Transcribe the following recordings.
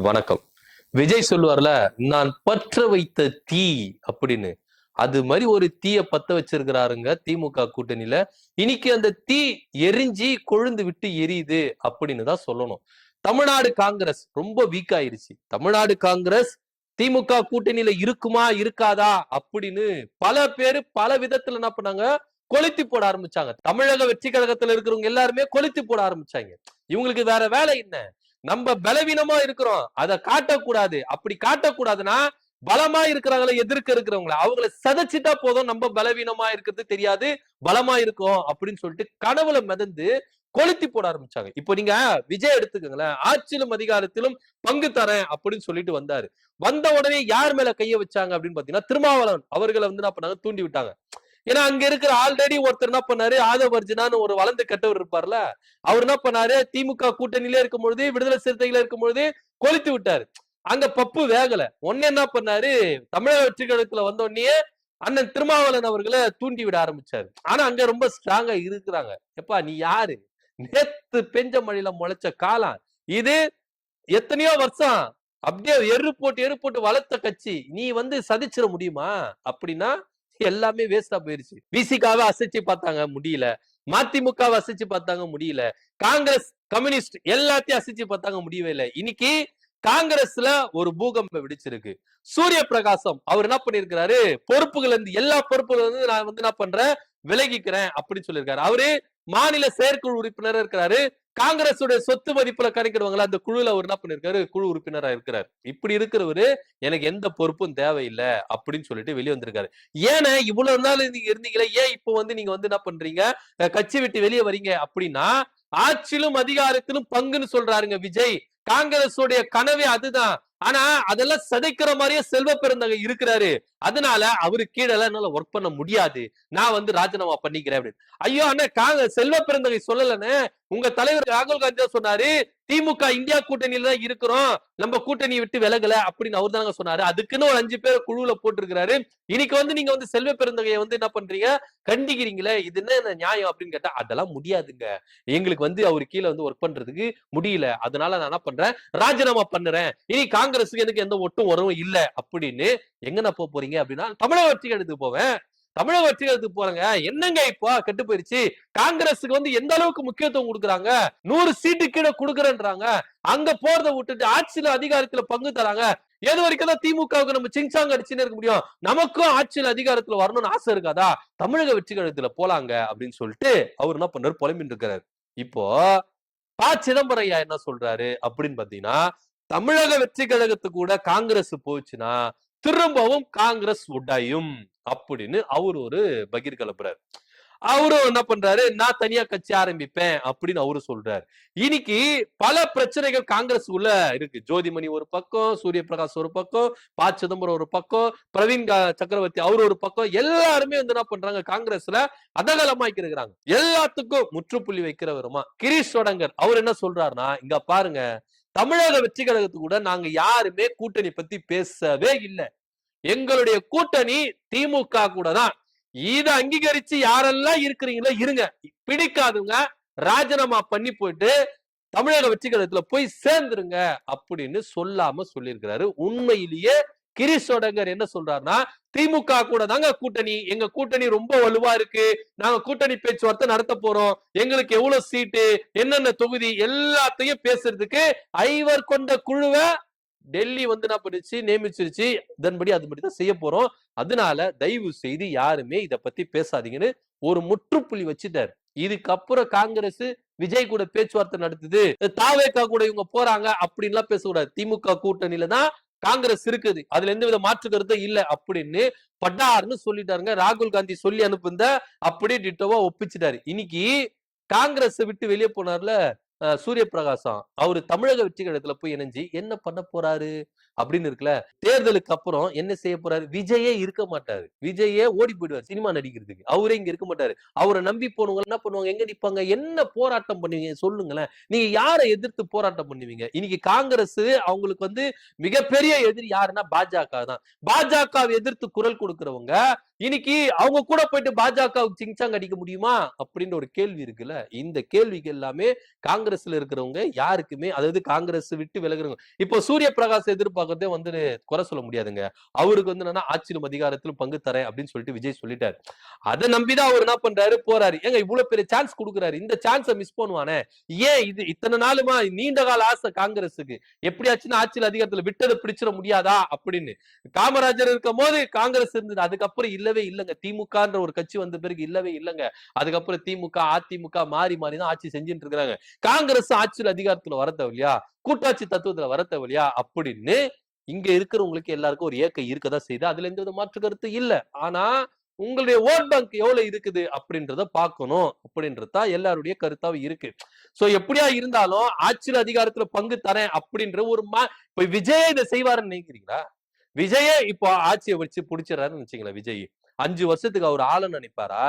வணக்கம். விஜய் சொல்லுவார்ல நான் பற்ற வைத்த தீ அப்படின்னு. அது மாதிரி ஒரு தீய பத்த வச்சிருக்கிறாருங்க திமுக கூட்டணியில. இன்னைக்கு அந்த தீ எரிஞ்சு கொழுந்து விட்டு எரியுது அப்படின்னு தான் சொல்லணும். தமிழ்நாடு காங்கிரஸ் ரொம்ப வீக் ஆயிருச்சு. தமிழ்நாடு காங்கிரஸ் திமுக கூட்டணியில இருக்குமா இருக்காதா அப்படின்னு பல பேரு பல விதத்துல என்ன பண்ணாங்க? கொளுத்தி போட ஆரம்பிச்சாங்க. தமிழக வெற்றி கழகத்துல இருக்கிறவங்க எல்லாருமே கொளுத்தி போட ஆரம்பிச்சாங்க. இவங்களுக்கு வேற வேலை என்ன? நம்ம பலவீனமா இருக்கிறோம். அதை காட்டக்கூடாது. அப்படி காட்டக்கூடாதுன்னா பலமா இருக்கிறவங்கள எதிர்க்க இருக்கிறவங்கள. அவங்கள சதைச்சிட்டா போதும். நம்ம பலவீனமா இருக்கிறது தெரியாது. பலமா இருக்கும் அப்படின்னு சொல்லிட்டு கனவுல மிதந்து கொளுத்தி போட ஆரம்பிச்சாங்க. இப்போ நீங்க விஜய் எடுத்துக்கோங்களேன். ஆட்சியிலும் அதிகாரத்திலும் பங்கு தரேன் அப்படின்னு சொல்லிட்டு வந்தாரு. வந்த உடனே யார் மேல கைய வச்சாங்க அப்படின்னு பாத்தீங்கன்னா திருமாவளவன். அவர்களை வந்து என்ன பண்ணாங்க? தூண்டி விட்டாங்க. ஏன்னா அங்க இருக்கிற ஆல்ரெடி ஒருத்தர் என்ன பண்ணாரு? ஆதவர்ஜினான்னு ஒரு வளர்ந்து கெட்டவர் இருப்பார்ல அவர் என்ன பண்ணாரு? திமுக கூட்டணியில இருக்கும் பொழுது விடுதலை சிறுத்தைகள இருக்கும் பொழுது கொளுத்தி விட்டாரு. அங்க பப்பு வேகல. ஒன்னு என்ன பண்ணாரு? தமிழக வெற்றி கழகத்துல வந்த உடனே அண்ணன் திருமாவளவன் அவர்களை தூண்டி விட ஆரம்பிச்சாரு. ஆனா அங்க ரொம்ப ஸ்ட்ராங்கா இருக்கிறாங்க. எப்பா நீ யாரு? நேத்து பெஞ்ச மழையில முளைச்ச காலம் இது எத்தனையோ வருஷம் அப்படியே எரு போட்டு எரு போட்டு வளர்த்த கட்சி. நீ வந்து சதிச்சிட முடியுமா? அப்படின்னா எல்லாமே வேஸ்டா போயிருச்சு. விசிகாவை அசைச்சு பார்த்தாங்க முடியல. மதிமுகவை அசைச்சு பார்த்தாங்க முடியல. காங்கிரஸ் கம்யூனிஸ்ட் எல்லாத்தையும் அசைச்சு பார்த்தாங்க முடியவே இல்லை. இன்னைக்கு காங்கிரஸ்ல ஒரு பூகம்பம் வெடிச்சிருக்கு. சூரிய பிரகாசம் அவர் என்ன பண்ணிருக்கிறாரு பொறுப்புகள் இருந்து எல்லா பொறுப்புகள் வந்து நான் வந்து என்ன பண்றேன்? விலகிக்கிறேன் அப்படின்னு சொல்லியிருக்காரு. அவரு மாநில செயற்குழு உறுப்பினரா இருக்கிறாரு. காங்கிரஸுடைய சொத்து மதிப்புல கணக்கிடுவாங்களா? அந்த குழுல அவர் என்ன பண்ணிருக்காரு குழு உறுப்பினரா இருக்கிறார். இப்படி இருக்கிறவரு எனக்கு எந்த பொறுப்பும் தேவையில்லை அப்படின்னு சொல்லிட்டு வெளியே வந்திருக்காரு. ஏன்னா இவ்வளவு நாள் நீங்க இருந்தீங்களே ஏன் இப்போ வந்து நீங்க வந்து என்ன பண்றீங்க? கட்சி விட்டு வெளியே வரீங்க அப்படின்னா ஆட்சியிலும் அதிகாரத்திலும் பங்குன்னு சொல்றாருங்க விஜய். காங்கிரசுடைய கனவே அதுதான். ஆனா அதெல்லாம் சிதைக்கிற மாதிரியே செல்வ பெருந்தகை இருக்கிறாரு. அதனால அவரு கீழே என்னால ஒர்க் பண்ண முடியாது. நான் வந்து ராஜினாமா பண்ணிக்கிறேன் அப்படின்னு. ஐயோ அண்ணா காங்க செல்வ பெருந்தகை சொல்லலன்னு உங்க தலைவர் ராகுல் காந்தி சொன்னாரு. திமுக இந்தியா கூட்டணியில தான் இருக்கிறோம். நம்ம கூட்டணியை விட்டு விலகல அப்படின்னு அவர் தாங்க சொன்னாரு. அதுக்குன்னு ஒரு அஞ்சு பேர் குழுவுல போட்டிருக்கிறாரு. இன்னைக்கு வந்து நீங்க வந்து செல்வ பெருந்தகையை வந்து என்ன பண்றீங்க? கண்டிக்கிறீங்களே இது என்ன நியாயம் அப்படின்னு கேட்டா அதெல்லாம் முடியாதுங்க. எங்களுக்கு வந்து அவர் கீழே வந்து ஒர்க் பண்றதுக்கு முடியல. அதனால நான் என்ன பண்றேன்? ராஜினாமா பண்ணுறேன். இனி காங்கிரஸுக்கு எனக்கு எந்த ஒட்டும் உறவும் இல்லை அப்படின்னு எங்க நான் போக போறீங்க அப்படின்னா தமிழக வெற்றி எடுத்து போவேன். தமிழக வெற்றி எடுத்து என்னங்க இப்போ? கெட்டு போயிருச்சு காங்கிரஸுக்கு வந்து எந்த அளவுக்கு முக்கியத்துவம் கொடுக்குறாங்க? நூறு சீட்டு கீழே கொடுக்குறேன்றாங்க. அங்க போறதை விட்டுட்டு ஆட்சியில அதிகாரத்துல பங்கு தராங்க. எது வரைக்கும் தான் திமுகவுக்கு நம்ம சிங்சாங் அடிச்சுன்னு இருக்க முடியும்? நமக்கும் ஆட்சியில் அதிகாரத்துல வரணும்னு ஆசை இருக்காதா? தமிழக வெற்றி கழகத்துல போலாங்க அப்படின்னு சொல்லிட்டு அவர் என்ன பண்றாரு புலம்பின்னு இருக்கிறாரு இப்போ ப. சிதம்பரம் ஐயா என்ன சொல்றாரு? அப்படின்னு பாத்தீங்கன்னா தமிழக வெற்றி கழகத்து கூட காங்கிரஸ் போச்சுன்னா திரும்பவும் காங்கிரஸ் உடையும் அப்படின்னு அவர் ஒரு பகீர் கிளப்புறாரு. அவரும் என்ன பண்றாரு? நான் தனியா கட்சி ஆரம்பிப்பேன் அப்படின்னு அவரு சொல்றாரு. இன்னைக்கு பல பிரச்சனைகள் காங்கிரஸ் உள்ள இருக்கு. ஜோதிமணி ஒரு பக்கம் சூரிய பிரகாஷ் ஒரு பக்கம் ப சிதம்பரம் ஒரு பக்கம் பிரவீன் சக்கரவர்த்தி அவர் ஒரு பக்கம். எல்லாருமே வந்து என்ன பண்றாங்க? காங்கிரஸ்ல அதகலமாக்கி இருக்கிறாங்க. எல்லாத்துக்கும் முற்றுப்புள்ளி வைக்கிறவருமா? கிரீஷ் தொடங்கர் அவர் என்ன சொல்றாருன்னா இங்க பாருங்க தமிழக வெற்றி கழகத்து கூட நாங்க யாருமே கூட்டணி பத்தி பேசவே இல்லை. எங்களுடைய கூட்டணி திமுக கூட தான் இதை அங்கீகரிச்சு யாரெல்லாம் இருக்கிறீங்களோ இருங்க. பிடிக்காதுங்க ராஜினாமா பண்ணி போயிட்டு தமிழக வெற்றி கழகத்துல போய் சேர்ந்துருங்க அப்படின்னு சொல்லாம சொல்லியிருக்கிறாரு. உண்மையிலேயே கிரீஷ் சோடங்கர் என்ன சொல்றாருன்னா திமுக கூட தாங்க கூட்டணி. எங்க கூட்டணி ரொம்ப வலுவா இருக்கு. நாங்க கூட்டணி பேச்சுவார்த்தை நடத்த போறோம். எங்களுக்கு எவ்வளவு சீட்டு என்னென்ன தொகுதி எல்லாத்தையும் பேசுறதுக்கு ஐவர் கொண்ட குழுவை டெல்லி வந்து என்ன பண்ணிச்சு நியமிச்சிருச்சு. இதன்படி அதுபடி தான் செய்ய போறோம். அதனால தயவு செய்து யாருமே இதை பத்தி பேசாதீங்கன்னு ஒரு முற்றுப்புள்ளி வச்சுட்டாரு. இதுக்கப்புறம் காங்கிரஸ் விஜய் கூட பேச்சுவார்த்தை நடத்துது. தாவேக்கா கூட இவங்க போறாங்க அப்படின்லாம் பேசக்கூடாது. திமுக கூட்டணியில தான் காங்கிரஸ் இருக்குது. அதுல எந்த வித மாற்று கருத்தும் இல்லை அப்படின்னு பட்டார்னு சொல்லிட்டாருங்க. ராகுல் காந்தி சொல்லி அனுப்புந்த அப்படியே டிட்டோவா ஒப்பிச்சிட்டாரு. இன்னைக்கு காங்கிரஸ் விட்டு வெளியே போனார்ல சூரிய பிரகாசம் அவரு தமிழக வெற்றி கழகத்துல போய் இணைஞ்சு என்ன பண்ண போறாரு? அப்படின்னு இருக்குல்ல. தேர்தலுக்கு அப்புறம் என்ன செய்ய போறாரு? விஜயே இருக்க மாட்டாரு. விஜயே ஓடி போயிடுவார் சினிமா நடிக்கிறதுக்கு. அவரே இங்க இருக்க மாட்டாரு. அவரை நம்பி போனவங்க என்ன பண்ணுவாங்க? எங்க நிப்பாங்க? என்ன போராட்டம் பண்ணுவீங்க? சொல்லுங்களேன். நீங்க யாரை எதிர்த்து போராட்டம் பண்ணுவீங்க? இன்னைக்கு காங்கிரஸ் அவங்களுக்கு வந்து மிகப்பெரிய எதிரி யாருன்னா பாஜக தான். பாஜகவை எதிர்த்து குரல் கொடுக்கிறவங்க இன்னைக்கு அவங்க கூட போயிட்டு பாஜகவுக்கு சிங்சாங் அடிக்க முடியுமா? அப்படின்ற ஒரு கேள்வி இருக்குல்ல. இந்த கேள்விக்கு எல்லாமே காங்கிரஸ்ல இருக்கிறவங்க யாருக்குமே அதாவது காங்கிரஸ் விட்டு விலகிறவங்க. இப்போ சூரிய பிரகாஷ் எதிர்பார்க்கறதே வந்து குறை சொல்ல முடியாதுங்க. அவருக்கு வந்து என்னன்னா ஆட்சியிலும் அதிகாரத்திலும் பங்கு தரேன் அப்படின்னு சொல்லிட்டு விஜய் சொல்லிட்டாரு. அதை நம்பிதான் அவர் என்ன பண்றாரு? போறாரு. ஏங்க இவ்வளவு பெரிய சான்ஸ் கொடுக்குறாரு. இந்த சான்ஸை மிஸ் பண்ணுவானே. ஏன் இது இத்தனை நாளுமா நீண்ட கால ஆசை காங்கிரஸுக்கு? எப்படியாச்சுன்னா ஆட்சியில் அதிகாரத்துல விட்டதை பிடிச்சிட முடியாதா? அப்படின்னு. காமராஜர் இருக்கும் போது காங்கிரஸ் இருந்தது. அதுக்கப்புறம் இல்ல. இல்லவே இல்லைங்க. திமுகன்ற ஒரு கட்சி வந்த பிறகு இல்லவே இல்லைங்க. அதுக்கப்புறம் திமுக அதிமுக மாறி மாறி தான் ஆட்சி செஞ்சுட்டு இருக்கிறாங்க. காங்கிரஸ் ஆட்சியில் அதிகாரத்துல வர தேவையா கூட்டாட்சி தத்துவத்துல வர தேவையா அப்படின்னு இங்க இருக்கிறவங்களுக்கு எல்லாருக்கும் ஒரு ஏக்கம் இருக்கதான் செய்யுது. அதுல எந்த வித மாற்று கருத்து இல்ல. ஆனா உங்களுடைய ஓட் பேங்க் எவ்வளவு இருக்குது அப்படின்றத பார்க்கணும் அப்படின்றதா எல்லாருடைய கருத்தாவும் இருக்கு. சோ எப்படியா இருந்தாலும் ஆட்சியில் அதிகாரத்துல பங்கு தரேன் அப்படின்ற ஒரு மா இப்ப விஜய் இதை செய்வாருன்னு நினைக்கிறீங்களா? விஜயே இப்போ ஆட்சியை வச்சு புடிச்சிடறாருன்னு நினைச்சீங்களா விஜய். அஞ்சு வருஷத்துக்கு அவர் ஆளுன்னு நினைப்பாரா?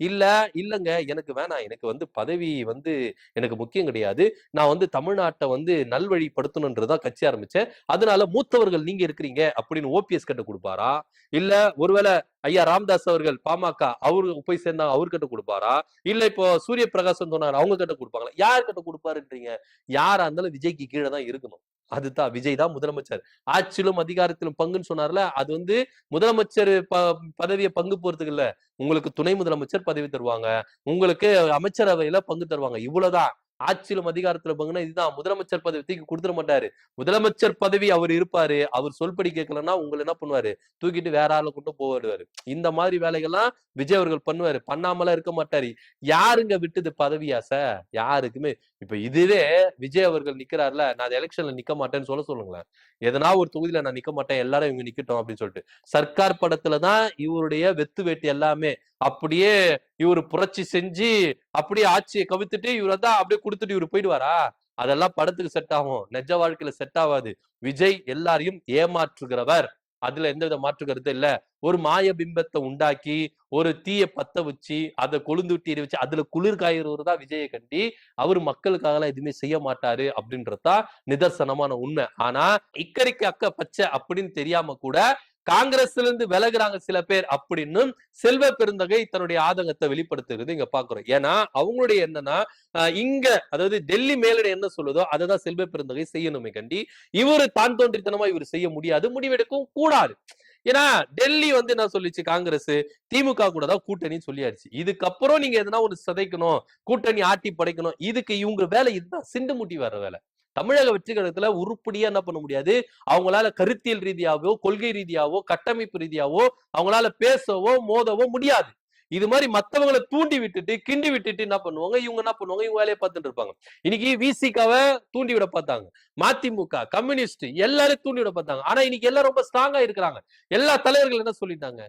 இல்ல இல்லங்க. எனக்கு வேணாம் எனக்கு வந்து பதவி வந்து எனக்கு முக்கியம் கிடையாது. நான் வந்து தமிழ்நாட்டை வந்து நல்வழிப்படுத்தணுன்றதா கட்சி ஆரம்பிச்சேன். அதனால மூத்தவர்கள் நீங்க இருக்கிறீங்க அப்படின்னு ஓபிஎஸ் கிட்ட கொடுப்பாரா? இல்ல ஒருவேளை ஐயா ராம்தாஸ் அவர்கள் பாமக அவரு போய் சேர்ந்தா அவர்கிட்ட கொடுப்பாரா? இல்ல இப்போ சூரிய பிரகாசம் சொன்னார் அவங்க கிட்ட கொடுப்பாங்களா? யார் கிட்ட கொடுப்பாருன்றீங்க? யாரா இருந்தாலும் விஜய்க்கு கீழே தான் இருக்கணும். அதுதான். விஜய் தான் முதலமைச்சர். ஆட்சியிலும் அதிகாரத்திலும் பங்குன்னு சொன்னார்ல அது வந்து முதலமைச்சர் ப பதவியை பங்கு போறதுக்கு இல்ல உங்களுக்கு துணை முதலமைச்சர் பதவி தருவாங்க. உங்களுக்கு அமைச்சரவையில பங்கு தருவாங்க. இவ்வளவுதான். ஆட்சியிலும் அதிகாரத்துல பங்குனா இதுதான். முதலமைச்சர் பதவி தூக்கி கொடுத்துட மாட்டாரு. முதலமைச்சர் பதவி அவர் இருப்பாரு. அவர் சொல்படி கேட்கலன்னா உங்களை என்ன பண்ணுவாரு? தூக்கிட்டு வேற ஆளை கொண்டு போவாரு. இந்த மாதிரி வேலைகள்லாம் விஜய் அவர்கள் பண்ணுவாரு. பண்ணாமலாம் இருக்க மாட்டாரு. யாருங்க விட்டது பதவியாச யாருக்குமே. இப்ப இதுவே விஜய் அவர்கள் நிக்கிறாருல நான் அந்த எலெக்ஷன்ல நிக்க மாட்டேன்னு சொல்ல சொல்லுங்களேன். எதனா ஒரு தொகுதியில நான் நிக்க மாட்டேன் எல்லாரும் இவங்க நிக்கட்டும் அப்படின்னு சொல்லிட்டு. சர்க்கார் படத்துலதான் இவருடைய வெத்து வேட்டு எல்லாமே அப்படியே இவர் புரட்சி செஞ்சு அப்படியே ஆட்சியை கவித்துட்டு இவர் தான் அப்படியே கொடுத்துட்டு இவர் போயிடுவாரா? அதெல்லாம் படத்துக்கு செட் ஆகும். நெஜ வாழ்க்கையில செட் ஆகாது. விஜய் எல்லாரையும் ஏமாற்றுகிறவர். அதுல எந்த வித மாற்று கருத்து இல்ல. ஒரு மாய பிம்பத்தை உண்டாக்கி ஒரு தீய பத்த வச்சு அதை கொழுந்து விட்டு வச்சு அதுல குளிர் காயிறவர் தான் விஜயை கண்டி அவர் மக்களுக்காக எல்லாம் எதுவுமே செய்ய மாட்டாரு அப்படின்றதா நிதர்சனமான உண்மை. ஆனா இக்கரைக்கு அக்க பச்சை அப்படின்னு தெரியாம கூட காங்கிரஸ்ல இருந்து விலகுறாங்க சில பேர் அப்படின்னு செல்வ பெருந்தகை தன்னுடைய ஆதங்கத்தை வெளிப்படுத்துறது இங்க பாக்குறோம். ஏன்னா அவங்களுடைய என்னன்னா இங்க அதாவது டெல்லி மேலிட என்ன சொல்லுதோ அதை தான் செல்வ பெருந்தகை செய்யணுமே கண்டி இவரு தான் தோன்றித்தனமா இவர் செய்ய முடியாது முடிவெடுக்கவும் கூடாது. ஏன்னா டெல்லி வந்து என்ன சொல்லிச்சு காங்கிரஸ் திமுக கூட தான் கூட்டணி சொல்லியாச்சு. இதுக்கப்புறம் நீங்க எதனா ஒரு சதைக்கணும் கூட்டணி ஆட்டி படைக்கணும் இதுக்கு இவங்க வேலை இதுதான் சிண்டு முட்டி வர வேலை. தமிழக வெற்றி கழகத்துல உருப்படியா என்ன பண்ண முடியாது? அவங்களால கருத்தியல் ரீதியாவோ கொள்கை ரீதியாவோ கட்டமைப்பு ரீதியாவோ அவங்களால பேசவோ மோதவோ முடியாது. இது மாதிரி மத்தவங்களை தூண்டி விட்டுட்டு கிண்டி விட்டுட்டு என்ன பண்ணுவாங்க? இவங்க என்ன பண்ணுவாங்க? இவங்க வேலையை பார்த்துட்டு இருப்பாங்க. இன்னைக்கு விசிகாவை தூண்டி விட பார்த்தாங்க. மதிமுக கம்யூனிஸ்ட் எல்லாரும் தூண்டி விட பார்த்தாங்க. ஆனா இன்னைக்கு எல்லாம் ரொம்ப ஸ்ட்ராங்கா இருக்கிறாங்க. எல்லா தலைவர்கள் என்ன சொல்லிட்டாங்க?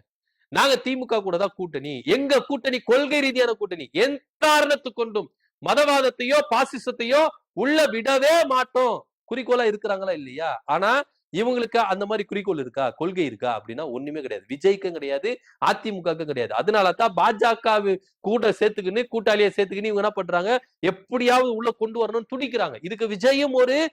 நாங்க திமுக கூட தான் கூட்டணி. எங்க கூட்டணி? கொள்கை ரீதியான கூட்டணி. எந்த காரணத்து கொண்டும்? மதவாதத்தையோ பாசிசத்தையோ உள்ள விடவே மாட்டோம். குறிக்கோளா இருக்கிறாங்களா இல்லையா? ஆனா இவங்களுக்கு அந்த மாதிரி குறிக்கோள் இருக்கா? கொள்கை இருக்கா? அப்படின்னா ஒண்ணுமே கிடையாது. விஜய்க்கும் கிடையாது அதிமுகக்கும் கிடையாது. அதனாலதான் பாஜக கூட்ட சேர்த்துக்கின்னு கூட்டாளியை சேர்த்துக்கின்னு இவங்க என்ன பண்றாங்க? எப்படியாவது உள்ள கொண்டு வரணும்னு துடிக்கிறாங்க. இதுக்கு விஜயும் ஒரு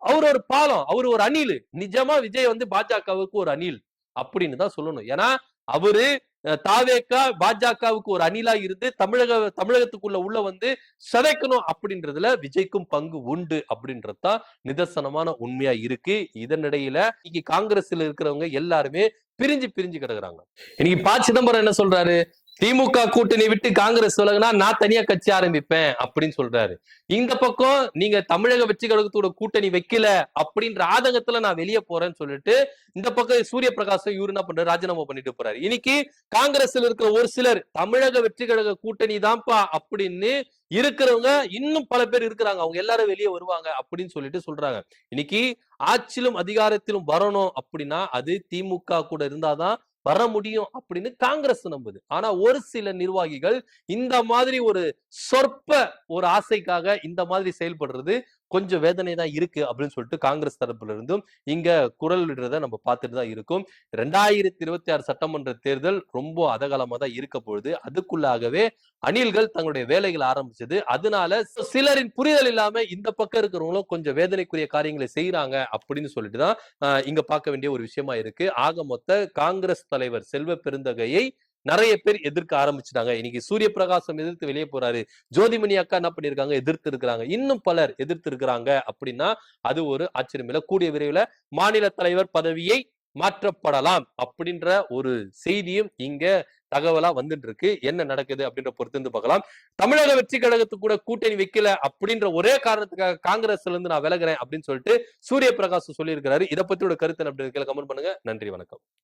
அவர் ஒரு பாலம் அவர் ஒரு அணில். நிஜமா விஜய் வந்து பாஜகவுக்கு ஒரு அணில் அப்படின்னு தான் சொல்லணும். ஏன்னா அவரு தாவேக்கா பாஜகவுக்கு ஒரு அணிலா இருந்து தமிழக தமிழகத்துக்குள்ள உள்ள வந்து சதைக்கணும் அப்படின்றதுல விஜய்க்கும் பங்கு உண்டு அப்படின்றதுதான் நிதர்சனமான உண்மையா இருக்கு. இதனிடையில இன்னைக்கு காங்கிரஸ்ல இருக்கிறவங்க எல்லாருமே பிரிஞ்சு பிரிஞ்சு கிடக்குறாங்க. இன்னைக்கு ப சிதம்பரம் என்ன சொல்றாரு? திமுக கூட்டணி விட்டு காங்கிரஸ் விலகுனா நான் தனியா கட்சி ஆரம்பிப்பேன் அப்படின்னு சொல்றாரு. இந்த பக்கம் நீங்க தமிழக வெற்றி கழகத்தோட கூட்டணி வைக்கல அப்படின்ற ஆதங்கத்துல நான் வெளியே போறேன்னு சொல்லிட்டு இந்த பக்கம் சூரிய பிரகாசம் இவரு என்ன பண்றாரு? ராஜினாமா பண்ணிட்டு போறாரு. இன்னைக்கு காங்கிரஸ்ல இருக்கிற ஒரு சிலர் தமிழக வெற்றி கழக கூட்டணி தான்ப்பா அப்படின்னு இருக்கிறவங்க இன்னும் பல பேர் இருக்கிறாங்க. அவங்க எல்லாரும் வெளியே வருவாங்க அப்படின்னு சொல்லிட்டு சொல்றாங்க. இன்னைக்கு ஆட்சியிலும் அதிகாரத்திலும் வரணும் அப்படின்னா அது திமுக கூட இருந்தாதான் வர முடியும் அப்படின்னு காங்கிரஸ் நம்புது. ஆனா ஒரு சில நிர்வாகிகள் இந்த மாதிரி ஒரு சொற்ப ஒரு ஆசைக்காக இந்த மாதிரி செயல்படுறது கொஞ்சம் வேதனை தான் இருக்கு அப்படின்னு சொல்லிட்டு காங்கிரஸ் தரப்புல இருந்தும் இங்க குரல் விடுறத நம்ம பார்த்துட்டு தான் இருக்கும். ரெண்டாயிரத்தி இருபத்தி ஆறு சட்டமன்ற தேர்தல் ரொம்ப அதகாலமா தான் இருக்க பொழுது அதுக்குள்ளாகவே அணில்கள் தங்களுடைய வேலைகளை ஆரம்பிச்சது. அதனால சிலரின் புரிதல் இல்லாம இந்த பக்கம் இருக்கிறவங்களும் கொஞ்சம் வேதனைக்குரிய காரியங்களை செய்யறாங்க அப்படின்னு சொல்லிட்டு தான் ஆஹ், இங்க பார்க்க வேண்டிய ஒரு விஷயமா இருக்கு. ஆக மொத்த காங்கிரஸ் தலைவர் செல்வ பெருந்தகையை நிறைய பேர் எதிர்க்க ஆரம்பிச்சிட்டாங்க. இன்னைக்கு சூரிய பிரகாசம் எதிர்த்து வெளியே போறாரு. ஜோதிமணி அக்கா என்ன பண்ணிருக்காங்க? எதிர்த்து இருக்கிறாங்க. இன்னும் பலர் எதிர்த்து இருக்கிறாங்க அப்படின்னா அது ஒரு ஆச்சரியம் இல்லை. கூடிய விரைவில் மாநில தலைவர் பதவியை மாற்றப்படலாம் அப்படின்ற ஒரு செய்தியும் இங்க தகவலா வந்துட்டு இருக்கு என்ன நடக்குது அப்படின்ற பொறுத்து இருந்து பார்க்கலாம். தமிழக வெற்றி கழகத்துக்கு கூட கூட்டணி வைக்கல அப்படின்ற ஒரே காரணத்துக்காக காங்கிரஸ்ல இருந்து நான் விலகுறேன் அப்படின்னு சொல்லிட்டு சூரிய பிரகாஷ் சொல்லியிருக்கிறாரு. இதை பத்தியோட கருத்து அப்படின்னு அப்படி கமெண்ட் பண்ணுங்க. நன்றி வணக்கம்.